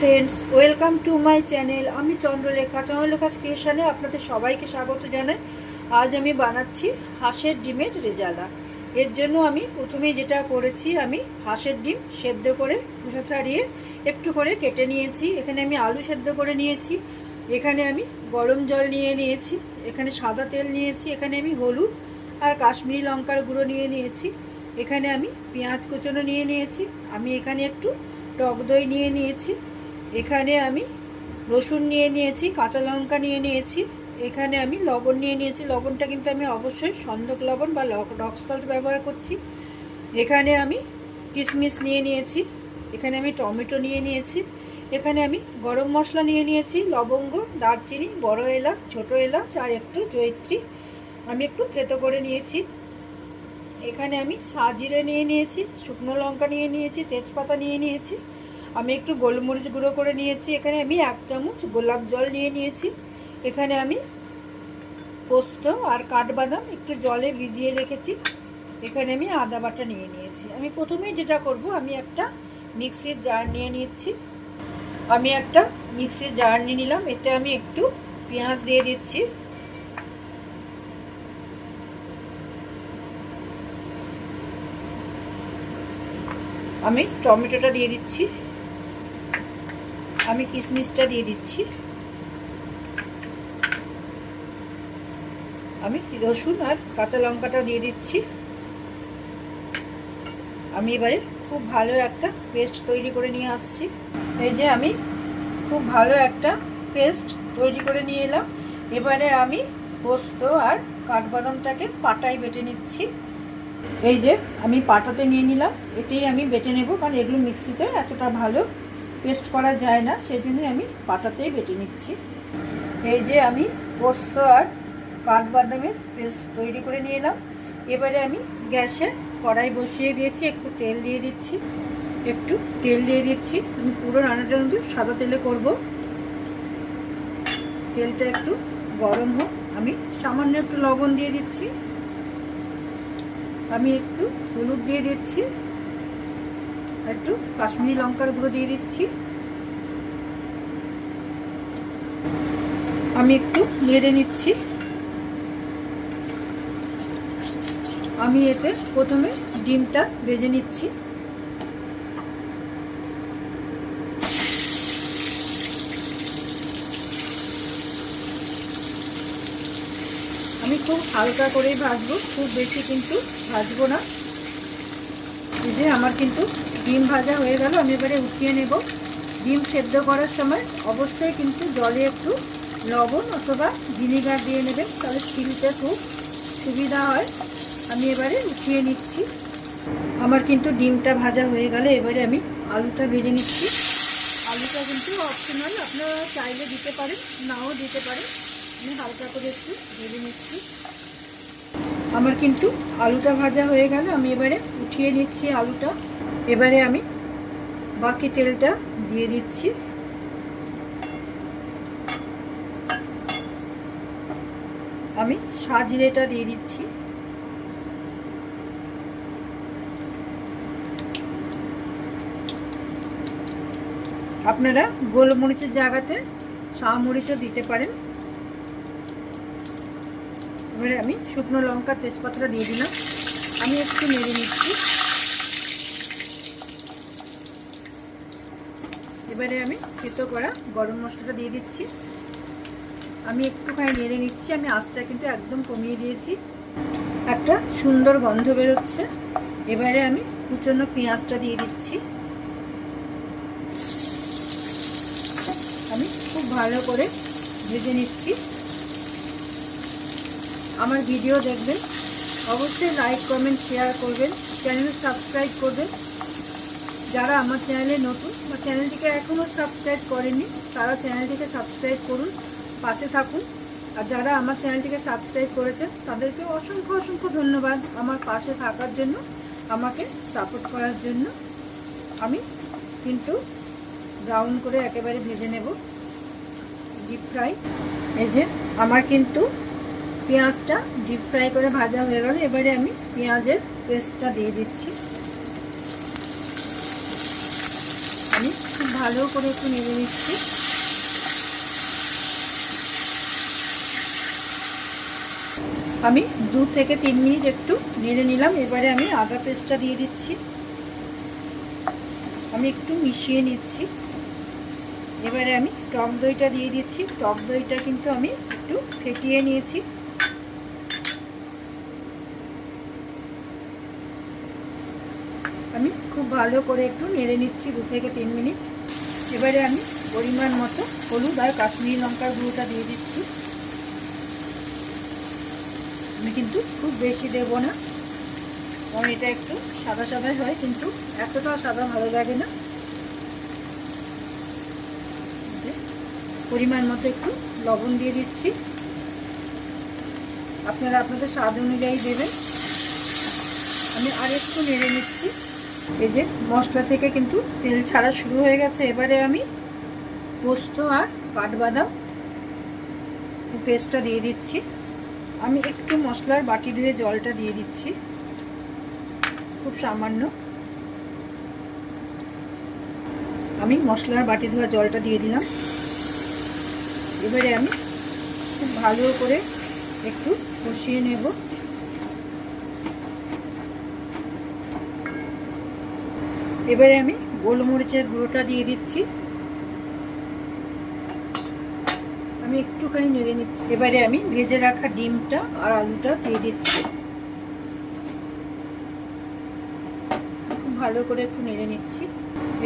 Friends welcome to my channel আমি চন্দ্রলেখা চন্দ্রলেখা স্টেশনে আপনাদের সবাইকে স্বাগত জানাই। আজ আমি বানাচ্ছি হাঁসের ডিমের রেজালা। এর জন্য আমি প্রথমে যেটা করেছি, আমি হাঁসের ডিম সেদ্ধ করে খোসা ছাড়িয়ে একটু করে কেটে নিয়েছি। এখানে আমি আলু সেদ্ধ করে নিয়েছি। এখানে আমি গরম জল নিয়ে নিয়েছি। এখানে সাদা তেল নিয়েছি। এখানে আমি হলুদ আর কাশ্মীরি লঙ্কার গুঁড়ো নিয়ে নিয়েছি। এখানে আমি পেঁয়াজ কুচনো নিয়ে নিয়েছি। আমি এখানে একটু টক দই নিয়ে নিয়েছি। এখানে আমি রসুন নিয়ে নিয়েছি, কাঁচা লঙ্কা নিয়ে নিয়েছি, এখানে আমি লবণ নিয়ে নিয়েছি। লবণটা কিন্তু আমি অবশ্যই সন্দক লবণ বা রক সল্ট ব্যবহার করছি। এখানে আমি কিশমিশ নিয়ে নিয়েছি, এখানে আমি টমেটো নিয়ে নিয়েছি, এখানে আমি গরম মশলা নিয়ে নিয়েছি, লবঙ্গ, দারচিনি, বড় এলাচ, ছোটো এলাচ আর একটু জৈত্রী আমি একটু থেতো করে নিয়েছি। এখানে আমি সাজিরে নিয়ে নিয়েছি, শুকনো লঙ্কা নিয়ে নিয়েছি, তেজপাতা নিয়ে নিয়েছি আমি একটু গোলমরিচ গুঁড়ো করে নিয়েছি। এখানে আমি এক চামচ গোলাপ জল নিয়ে নিয়েছি। এখানে আমি পোস্ত আর কাঠবাদাম একটু জলে ভিজিয়ে রেখেছি। এখানে আমি আদা বাটা নিয়ে নিয়েছি। আমি প্রথমেই যেটা করব, আমি একটা মিক্সির জার নিয়ে নিচ্ছি। আমি একটা মিক্সির জার নিয়ে নিলাম। এতে আমি একটু পেঁয়াজ দিয়ে দিচ্ছি। আমি টমেটোটা দিয়ে দিচ্ছি। আমি কিশমিশটা দিয়ে দিচ্ছি। আমি রসুন আর কাঁচা লঙ্কাটা দিয়ে দিচ্ছি। আমি এবারে খুব ভালো একটা পেস্ট তৈরি করে নিয়ে আসছি। এই যে আমি খুব ভালো একটা পেস্ট তৈরি করে নিয়ে এলাম। এবারে আমি পোস্ত আর কাঠবাদামটাকে পাটায় বেটে নিচ্ছি। এই যে আমি পাটাতে নিয়ে নিলাম। এতেই আমি বেটে নেব, কারণ এগুলো মিক্সিতে এতটা ভালো পেস্ট করা যায় না সেই জন্যই আমি পাটাতেই বেটে নিচ্ছি। এই যে আমি পোস্ত আর কাঠবাদামের পেস্ট তৈরি করে নিয়ে এলাম। এবারে আমি গ্যাসে কড়াই বসিয়ে দিয়েছি, একটু তেল দিয়ে দিচ্ছি, একটু তেল দিয়ে দিচ্ছি। আমি পুরো রান্নাটা কিন্তু সাদা তেলে করব। তেলটা একটু গরম হোক, আমি সামান্য একটু লবণ দিয়ে দিচ্ছি। আমি একটু হলুদ দিয়ে দিচ্ছি। একটু কাশ্মীরি লঙ্কার গুঁড়ো দিয়ে দিচ্ছি। আমি একটু নেড়ে নিচ্ছি। আমি এতে প্রথমে ডিমটা ভেজে নিচ্ছি। আমি খুব হালকা করেই ভাজবো, খুব বেশি কিন্তু ভাজবো না। যে আমার কিন্তু ডিম ভাজা হয়ে গেল, আমি এবারে উঠিয়ে নেব। ডিম সেদ্ধ করার সময় অবশ্যই কিন্তু জলে একটু লবণ অথবা ভিনিগার দিয়ে নেবেন, তাহলে ছিলতে খুব সুবিধা হয়। আমি এবারে উঠিয়ে নিচ্ছি। আমার কিন্তু ডিমটা ভাজা হয়ে গেল, এবারে আমি আলুটা ভেজে নিচ্ছি। আলুটা কিন্তু অপশনাল আপনারা চাইলে দিতে পারেন, নাও দিতে পারেন। আমি হালকা করে একটু ভেজে নিচ্ছি। আমার কিন্তু আলুটা ভাজা হয়ে গেল, আমি এবারে উঠিয়ে নিচ্ছি আলুটা। এবারে আমি বাকি তেলটা দিয়ে দিচ্ছি। আমি সাজিরেটা দিয়ে দিচ্ছি। আপনারা গোলমরিচের জায়গাতে মরিচও দিতে পারেন। এবারে আমি শুকনো লঙ্কা, তেজপাতাটা দিয়ে দিলাম। আমি একটু নেড়ে নিচ্ছি। এবারে আমি থেতো করা গরম মশলাটা দিয়ে দিচ্ছি। আমি একটুখানি নেড়ে নিচ্ছি, আমি আঁচটা কিন্তু একদম কমিয়ে দিয়েছি। একটা সুন্দর গন্ধ বেরোচ্ছে। এবারে আমি কুচনো পেঁয়াজটা দিয়ে দিচ্ছি। আমি খুব ভালো করে ভেজে নিচ্ছি। আমার ভিডিও দেখবেন। অবশ্যই লাইক কমেন্ট শেয়ার করবেন। চ্যানেল সাবস্ক্রাইব করবেন। যারা আমার চ্যানেলে নতুন বা চ্যানেলটিকে এখনও সাবস্ক্রাইব করেনি, তারা চ্যানেলটিকে সাবস্ক্রাইব করুন, পাশে থাকুন। আর যারা আমার চ্যানেলটিকে সাবস্ক্রাইব করেছেন, তাদেরকে অসংখ্য অসংখ্য ধন্যবাদ আমার পাশে থাকার জন্য, আমাকে সাপোর্ট করার জন্য। আমি কিন্তু ব্রাউন করে একেবারে ভেজে নেব। ডিপ ফ্রাই এই যে আমার কিন্তু পেঁয়াজটা ডিপ ফ্রাই করে ভাজা হয়ে গেল। এবারে আমি পেঁয়াজের পেস্টটা দিয়ে দিচ্ছি আমি খুব ভালো করে একটু নেড়ে নিচ্ছি। আমি দু থেকে তিন মিনিট একটু নেড়ে নিলাম, এবারে আমি আদা পেস্টটা দিয়ে দিচ্ছি। আমি একটু মিশিয়ে নিচ্ছি। এবারে আমি টক দইটা দিয়ে দিচ্ছি। টক দইটা কিন্তু আমি একটু ফেটিয়ে নিয়েছি। আমি খুব ভালো করে একটু নেড়ে নিচ্ছি দু থেকে তিন মিনিট। এবারে আমি পরিমাণ মতো হলুদ আর কাশ্মীরি লঙ্কার গুঁড়োটা দিয়ে দিচ্ছি। আমি কিন্তু খুব বেশি দেব না। কারণ এটা একটু সাদা সাদা হয়, কিন্তু এতটাও সাদা ভালো লাগে না। পরিমাণ মতো একটু লবণ দিয়ে দিচ্ছি। আপনারা আপনাদের স্বাদ অনুযায়ী দেবেন। আমি আর একটু নেড়ে নিচ্ছি। এই যে মশলা থেকে কিন্তু তেল ছাড়া শুরু হয়ে গেছে। এবারে আমি পোস্ত আর কাঠবাদাম পেস্টটা দিয়ে দিচ্ছি। আমি একটু মশলার বাটি ধুয়ে জলটা দিয়ে দিচ্ছি। খুব সামান্য। আমি মশলার বাটি ধোয়া জলটা দিয়ে দিলাম। এবারে আমি খুব ভালো করে একটু কষিয়ে নেব। এবারে আমি গোলমরিচের গুঁড়োটা দিয়ে দিচ্ছি। আমি একটুখানি নেড়ে নিচ্ছি। এবারে আমি ভেজে রাখা ডিমটা আর আলুটা দিয়ে দিচ্ছি। খুব ভালো করে একটু নেড়ে নিচ্ছি।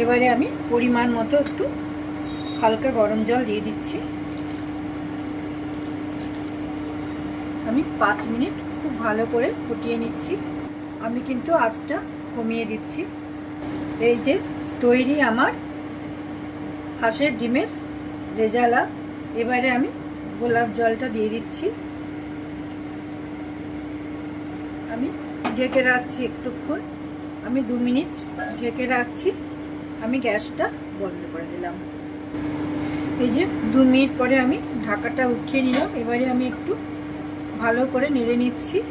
এবারে আমি পরিমাণ মতো একটু হালকা গরম জল দিয়ে দিচ্ছি। আমি পাঁচ মিনিট খুব ভালো করে ফুটিয়ে নিচ্ছি। আমি কিন্তু আঁচটা কমিয়ে দিচ্ছি। এই যে তৈরি আমার হাঁসের ডিমের রেজালা। এবারে আমি গোলাপ জলটা দিয়ে দিচ্ছি। আমি ঢেকে রাখছি একটুক্ষণ। আমি দু মিনিট ঢেকে রাখছি। আমি গ্যাসটা বন্ধ করে দিলাম। এই যে দু মিনিট পরে আমি ঢাকাটা উঠিয়ে নিলাম। এবারে আমি একটু ভালো করে নেড়ে নিচ্ছি।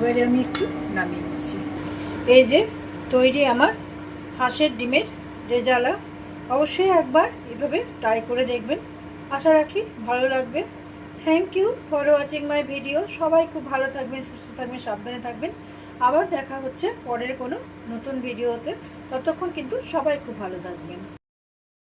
এবারে আমি একটু নামিয়ে নিচ্ছি। এই যে, তৈরি আমার হাঁসের ডিমের রেজালা। অবশ্যই একবার এভাবে ট্রাই করে দেখবেন। আশা রাখি ভালো লাগবে। Thank you for watching my video সবাই খুব ভালো থাকবেন, সুস্থ থাকবেন, সাবধানে থাকবেন। আবার দেখা হচ্ছে পরের কোনো নতুন ভিডিওতে ততক্ষণ কিন্তু সবাই খুব ভালো থাকবেন।